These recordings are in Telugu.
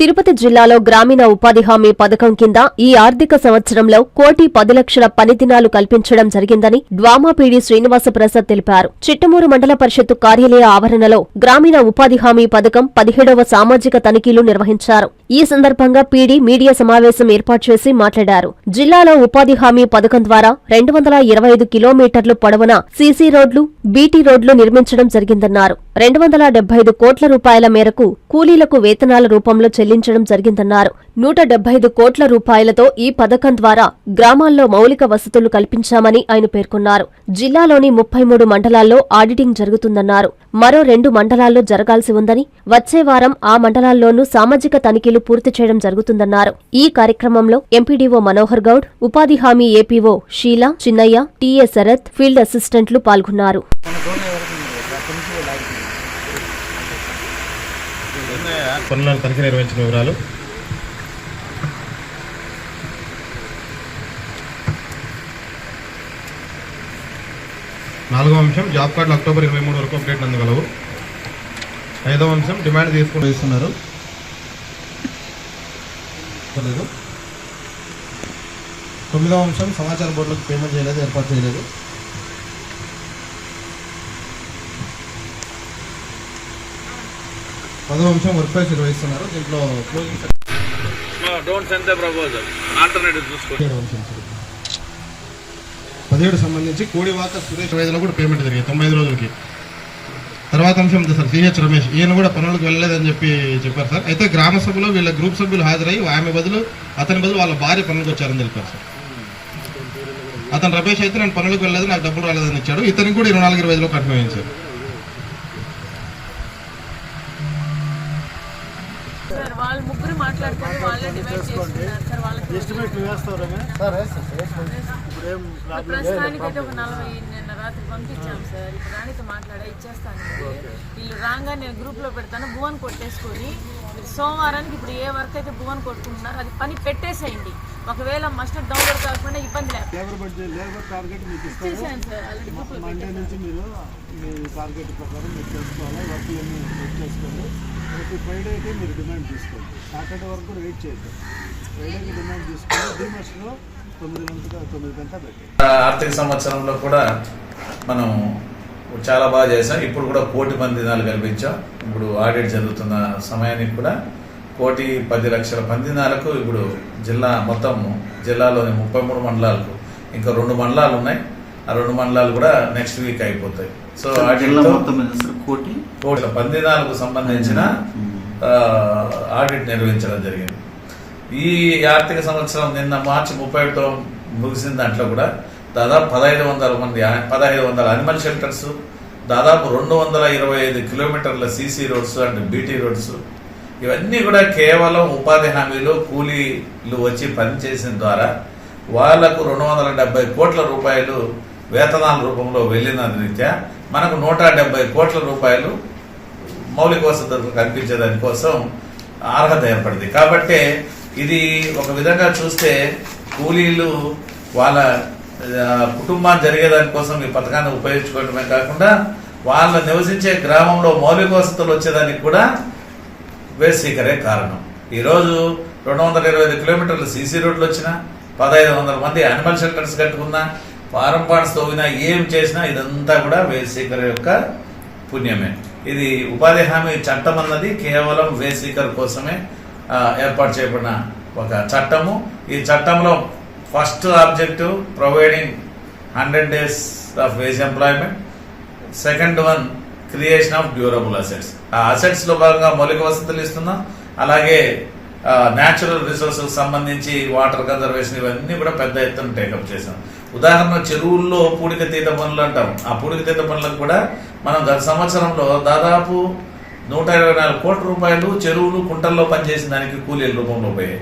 తిరుపతి జిల్లాలో గ్రామీణ ఉపాధి హామీ పథకం కింద ఈ ఆర్థిక సంవత్సరంలో కోటి పది లక్షల పని దినాలు కల్పించడం జరిగిందని డ్వామాపీడి శ్రీనివాస ప్రసాద్ తెలిపారు. చిట్టమూరు మండల పరిషత్తు కార్యాలయ ఆవరణలో గ్రామీణ ఉపాధి హామీ పథకం పదిహేడవ సామాజిక తనిఖీలు నిర్వహించారు. ఈ సందర్భంగా పీడీ మీడియా సమావేశం ఏర్పాటు చేసి మాట్లాడారు. జిల్లాలో ఉపాధి హామీ పథకం ద్వారా రెండు వందల ఇరవై ఐదు కిలోమీటర్లు పొడవున సీసీ రోడ్లు బీటీ రోడ్లు నిర్మించడం జరిగిందన్నారు. రెండు వందల డెబ్బై ఐదు కోట్ల రూపాయల మేరకు కూలీలకు వేతనాల రూపంలో చెల్లి చెల్లించడం జరిగిందన్నారు. నూట ఐదు కోట్ల రూపాయలతో ఈ పథకం ద్వారా గ్రామాల్లో మౌలిక వసతులు కల్పించామని ఆయన పేర్కొన్నారు. జిల్లాలోని ముప్పై మూడు మండలాల్లో ఆడిటింగ్ జరుగుతుందన్నారు. మరో రెండు మండలాల్లో జరగాల్సి ఉందని వచ్చే వారం ఆ మండలాల్లోనూ సామాజిక తనిఖీలు పూర్తి చేయడం జరుగుతుందన్నారు. ఈ కార్యక్రమంలో ఎంపీడీఓ మనోహర్ గౌడ్ ఉపాధి హామీ APO Sheela Chinnayya TA Sarath field అసిస్టెంట్లు పాల్గొన్నారు. పనులను తనిఖీ నిర్వహించిన వివరాలు. నాలుగో అంశం జాబ్ కార్డులు అక్టోబర్ ఇరవై మూడు వరకు అప్డేట్ అందగలవు ఐదవ అంశం డిమాండ్ తీసుకుని వేస్తున్నారు తొమ్మిదవ అంశం సమాచార బోర్డులకు పేమెంట్ చేయలేదు ఏర్పాటు చేయలేదు. పదవ అంశం వర్క్ నిర్వహిస్తున్నారు దీంట్లో క్లోజింగ్ చూసుకోండి. పదిహేడు సంబంధించి కోడివాక సురేష్ వైద్యులో కూడా పేమెంట్ జరిగింది తొంభై ఐదు రోజులకి. తర్వాత అంశం ఉంది సార్ సిహెచ్ రమేష్. ఈయన కూడా పనులకు వెళ్ళలేదని చెప్పి చెప్పారు సార్. అయితే గ్రామ సభలో వీళ్ళ గ్రూప్ సభ్యులు హాజరై ఆమె బదులు అతని బదులు వాళ్ళ భార్య పనులకు వచ్చారని తెలిపారు సార్. అతను రమేష్ అయితే నేను పనులకు వెళ్ళలేదు నాకు డబ్బులు రాలేదని ఇచ్చాడు. ఇతనికి కూడా ఇరవై నాలుగు ఇరవై ఐదులో కన్ఫర్మ్ అయింది సార్. సార్ వాళ్ళు ముగ్గురు మాట్లాడుకొని వాళ్ళే డివైడ్ చేసుకున్నారు సార్ వాళ్ళకి ఎస్టిమేట్ వేస్తారమే ఇప్పుడు ప్రస్తుతానికి అయితే ఒక నలభై నిన్న రాత్రి పంపించాం సార్. ఇప్పుడు రాణితో మాట్లాడా ఇచ్చేస్తాను. వీళ్ళు రాగా నేను గ్రూప్లో పెడతాను భువన్ కొట్టేసుకొని మీరు సోమవారానికి ఇప్పుడు ఏ వర్క్ అయితే భువన్ కొట్టుకుంటున్నారో అది పని పెట్టేసేయండి. ఒకవేళ మస్టర్ డౌన్లోడ్ కాకుండా ఇబ్బంది లేదు. లేబర్ బడ్జెట్ లేబర్ టార్గెట్ మీకు ఇచ్చేసాను సార్ ఆల్రెడీ మండే నుంచి మీరు మీ టార్గెట్ ప్రకారం మీరు చేసుకోవాలి. వర్క్ అన్ని సెట్ చేసుకోండి. ప్రతి ఫ్రైడేకి మీరు డిమాండ్ తీసుకోండి. సాటర్డే వరకు వెయిట్ చేద్దాం ఫ్రైడేకి డిమాండ్ తీసుకొని డిమాస్లో తొమ్మిది గంటల తొమ్మిది పెట్టి ఆర్థిక సంవత్సరంలో కూడా మనం చాలా బాగా చేసాం ఇప్పుడు కూడా కోటి మంది దినాలు కల్పించాం. ఇప్పుడు ఆడిట్ జరుగుతున్న సమయానికి కూడా కోటి పది లక్షల పందినాలకు ఇప్పుడు జిల్లా మొత్తం జిల్లాలోని ముప్పై మూడు మండలాలకు ఇంకా రెండు మండలాలు ఉన్నాయి. ఆ రెండు మండలాలు కూడా నెక్స్ట్ వీక్ అయిపోతాయి. సో కోటి కోట్ల పందినాలకు సంబంధించిన ఆడిట్ నిర్వహించడం జరిగింది. ఈ ఆర్థిక సంవత్సరం నిన్న మార్చి ముప్పై ఒకటో ముగిసిన దాంట్లో కూడా దాదాపు పదహైదు వందల మంది పదహైదు వందల అనిమల్ షెల్టర్స్ దాదాపు రెండు వందల ఇరవై ఐదు కిలోమీటర్ల CC roads and BT roads ఇవన్నీ కూడా కేవలం ఉపాధి హామీలు కూలీలు వచ్చి పనిచేసిన ద్వారా వాళ్ళకు రెండు వందల డెబ్బై కోట్ల రూపాయలు వేతనాల రూపంలో వెళ్ళిన రీత్యా మనకు నూట డెబ్బై కోట్ల రూపాయలు మౌలిక వసతులు కల్పించేదానికోసం అర్హత ఏర్పడింది. కాబట్టి ఇది ఒక విధంగా చూస్తే కూలీలు వాళ్ళ కుటుంబాన్ని జరిగేదానికోసం ఈ పథకాన్ని ఉపయోగించుకోవడమే కాకుండా వాళ్ళు నివసించే గ్రామంలో మౌలిక వసతులు వచ్చేదానికి కూడా వేసీకరే కారణం. ఈరోజు రెండు వందల ఇరవై ఐదు కిలోమీటర్లు సీసీ రోడ్లు వచ్చినా పదహైదు వందల మంది అనిమల్ షెల్టర్స్ కట్టుకున్నా ఫారం పార్ట్స్ తోగినా ఏం చేసినా ఇదంతా కూడా వేసీకర్ యొక్క పుణ్యమే. ఇది ఉపాధి హామీ చట్టం అన్నది కేవలం వేసీకర్ కోసమే ఏర్పాటు చేయబడిన ఒక చట్టము. ఈ చట్టంలో first objective providing hundred days of wage employment. Second one creation of durable assets. ఆ అసెట్స్లో భాగంగా మౌలిక వసతులు ఇస్తున్నాం అలాగే న్యాచురల్ రిసోర్సెస్ సంబంధించి వాటర్ కన్జర్వేషన్ ఇవన్నీ కూడా పెద్ద ఎత్తున టేకప్ చేసాం ఉదాహరణ చెరువుల్లో పూడిక తీత పనులు అంటాం. ఆ పూడిక తీత పనులకు కూడా మనం గత సంవత్సరంలో దాదాపు నూట ఇరవై నాలుగు కోట్ల రూపాయలు చెరువులు కుంటల్లో పనిచేసిన దానికి కూలీల రూపంలో పోయాయి.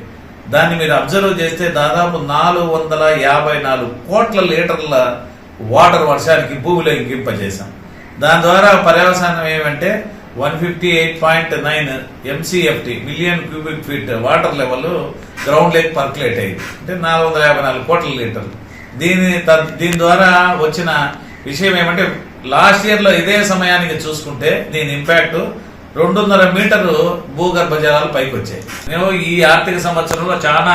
దాన్ని మీరు అబ్జర్వ్ చేస్తే దాదాపు నాలుగు వందల యాభై నాలుగు కోట్ల లీటర్ల వాటర్ వర్షానికి భూమిలో ఇంకింపజేశాం దాని ద్వారా పర్యవసానం ఏమంటే one fifty eight point nine MCFT million cubic feet water level ground lake percolate అయింది. అంటే నాలుగు వందల యాభై నాలుగు కోట్ల లీటర్లు. దీని దీని ద్వారా వచ్చిన విషయం ఏమంటే లాస్ట్ ఇయర్లో ఇదే సమయానికి చూసుకుంటే దీని ఇంపాక్ట్ రెండున్నర మీటరు భూగర్భ జలాలు పైకి వచ్చాయి మేము ఈ ఆర్థిక సంవత్సరంలో చాలా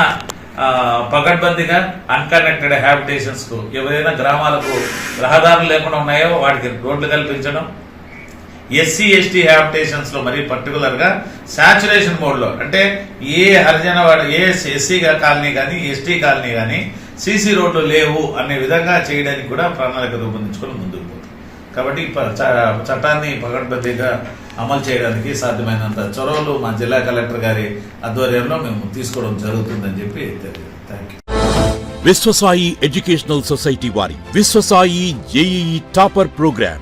పకడ్బందీగా అన్కనెక్టెడ్ హ్యాబిటేషన్స్కు ఏవైనా ఎవరైనా గ్రామాలకు రహదారులు లేకుండా ఉన్నాయో వాటికి రోడ్లు కల్పించడం. ఎస్సీ ఎస్టీ హ్యాబిటేషన్స్లో మరీ మరి పర్టికులర్గా సాచురేషన్ అంటే ఏ హరిజన వాడు ఏ ఎస్సీ కాలనీ కానీ ఎస్టీ కాలనీ కానీ సీసీ రోడ్లు లేవు అనే విధంగా చేయడానికి కూడా ప్రణాళిక రూపొందించుకొని ముందుకు కాబట్టి ప- చట్టాన్ని పకడ్బందీగా అమలు చేయడానికి సాధ్యమైనంత చొరవలు మా జిల్లా కలెక్టర్ గారి ఆధ్వర్యంలో మేము తీసుకోవడం జరుగుతుందని చెప్పి thank you Vishwasai educational society వారి Vishwasai JEE topper program.